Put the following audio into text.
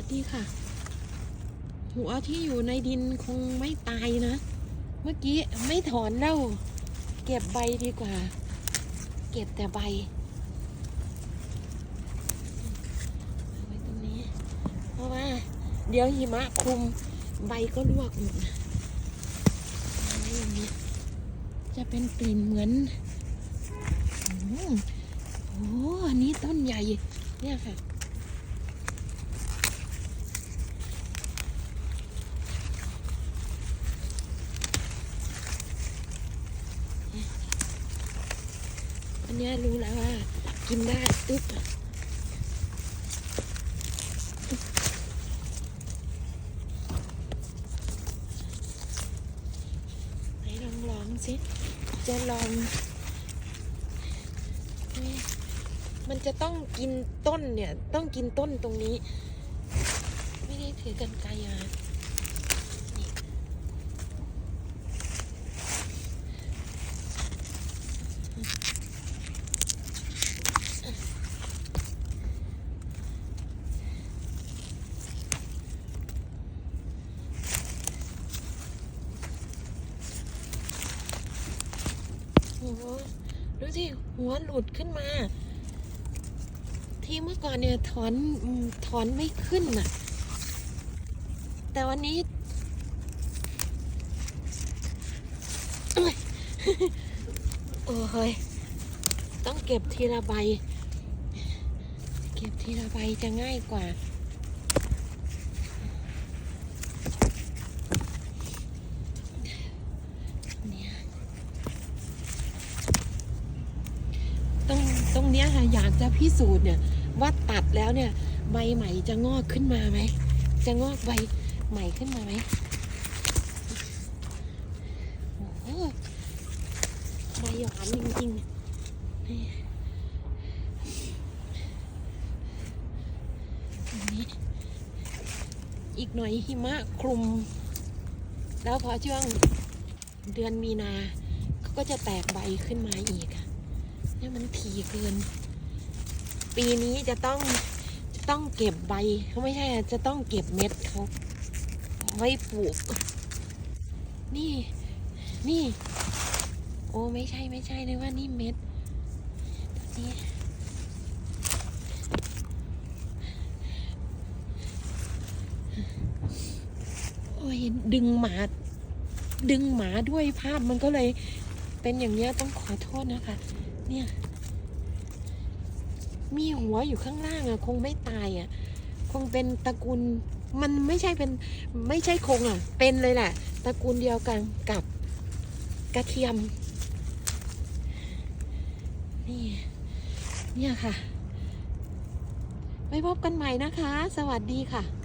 วัสดีค่ะ หัวที่อยู่ในดินคงไม่ตายนะ เมื่อกี้ไม่ถอนแล้ว เก็บใบดีกว่า เก็บแต่ใบเอาไว้ตรงนี้ เพราะว่า เดี๋ยวหิมะคลุมใบก็ลวกหมดอาไว้อย่างนี้ จะเป็นกลิ่นเหมือนอืมโอ้อันนี้ต้นใหญ่ เนี่ยค่ะ อันนี้รู้แล้วว่า กินได้อึ๊บไหนลองลองสิ จะลอง มันจะต้องกินต้นเนี่ย ต้องกินต้นตรงนี้ ไม่ได้ถือกันไกลมานี่ โอ้โห ดูสิ หัวหลุดขึ้นมา ที่เมื่อก่อนเนี่ยถอนถอนไม่ขึ้นน่ะ แต่วันนี้ โอ้ยต้องเก็บทีละใบ เก็บทีละใบจะง่ายกว่า เนี่ย ตรงตรงเนี้ยค่ะอยากจะพิสูจน์เนี่ยว่าตัดแล้วเนี่ยใบใหม่จะงอกขึ้นมาไหมจะงอกใบใหม่ขึ้นมาไหมโอ้ใบหวานจริงๆนี่อันนี้อีกหน่อยหิมะคลุม แล้วพอช่วงเดือนมีนาเขาก็จะแตกใบขึ้นมาอีกอะ นี่ยมันถี่เกิน ปีนี้จะต้องจะต้องเก็บใบเขาไม่ใช่จะต้องเก็บเม็ดเขาเอาไว้ปลูก นี่ นี่ โอ้ไม่ใช่ไม่ใช่เลยว่านี่เม็ดนี่โอ้ยดึงหมา ดึงหมาด้วยภาพมันก็เลยเป็นอย่างเนี้ยต้องขอโทษนะคะ เนี่ย มีหัวอยู่ข้างล่างอะคงไม่ตายอะคงเป็นตระกูล มันไม่ใช่เป็น ไม่ใช่คงอะเป็นเลยแหละ ตระกูลเดียวกันกับกระเทียม นี่ เนี่ยค่ะ ไว้พบกันใหม่นะคะ สวัสดีค่ะ